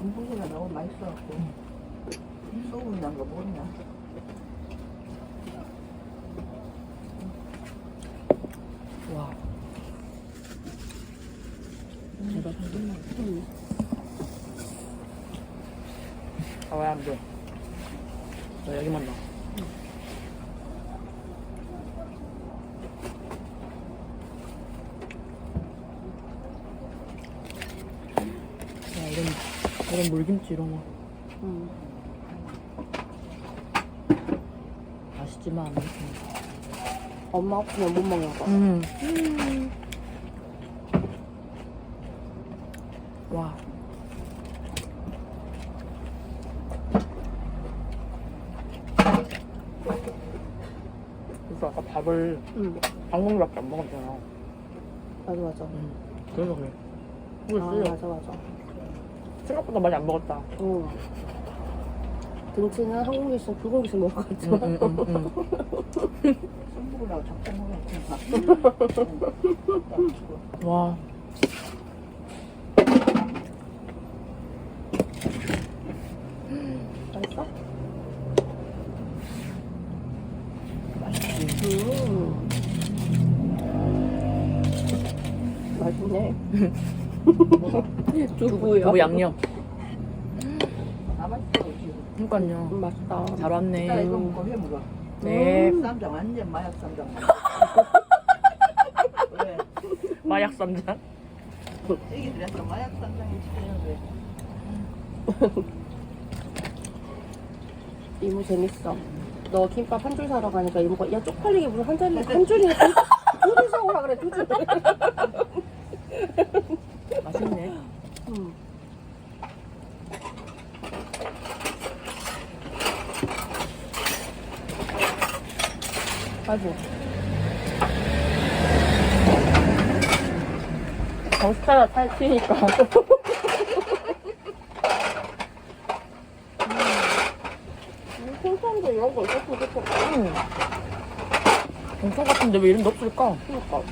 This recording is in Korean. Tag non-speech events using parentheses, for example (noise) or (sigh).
중국이가 너무 맛있어갖고 소금 난거 모르냐 와. 대박. 아, 왜안 돼? 나 여기만 나. 야, 이런, 이런 물김치 이런 거. 응. 맛있지만. 엄마 없으면 못 먹는 거. 음. 와. 그래서 아까 밥을 응. 한 공기밖에 안 먹었잖아. 맞아, 맞아. 음. 그래서 그래. 아. 맞아, 맞아. 생각보다 많이 안 먹었다. 응. 등치는 한 공기씩, 두 공기씩 먹을 것 같아. 응, 응, 응, 응. 술 먹으라고 자꾸 먹으니까 와. 맛있어? 맛있지. 음. 맛있네. (laughs) (laughs) 두부요. 두부 양념. 그니까요. 음, 맛있다. 잘자 이거 왔네. 먹고 회 먹어 네. 쌈장 완전 마약 쌈장 (laughs) 왜? 마약 쌈장. 애기 그래서 마약 쌈장이 시키는데 이모 재밌어. 너 김밥 한 줄 사러 가니까 이모가 야 쪽팔리게 무슨 한 자리 한 줄이나 두줄 사오라 그래 두 줄. 맛있네. 음. 아이고 정신 차려 탈튀니까. 생선도 이런 거 있었으면 좋겠다. 응. 엄청 같은데 왜 이런 데 없을까? 그니까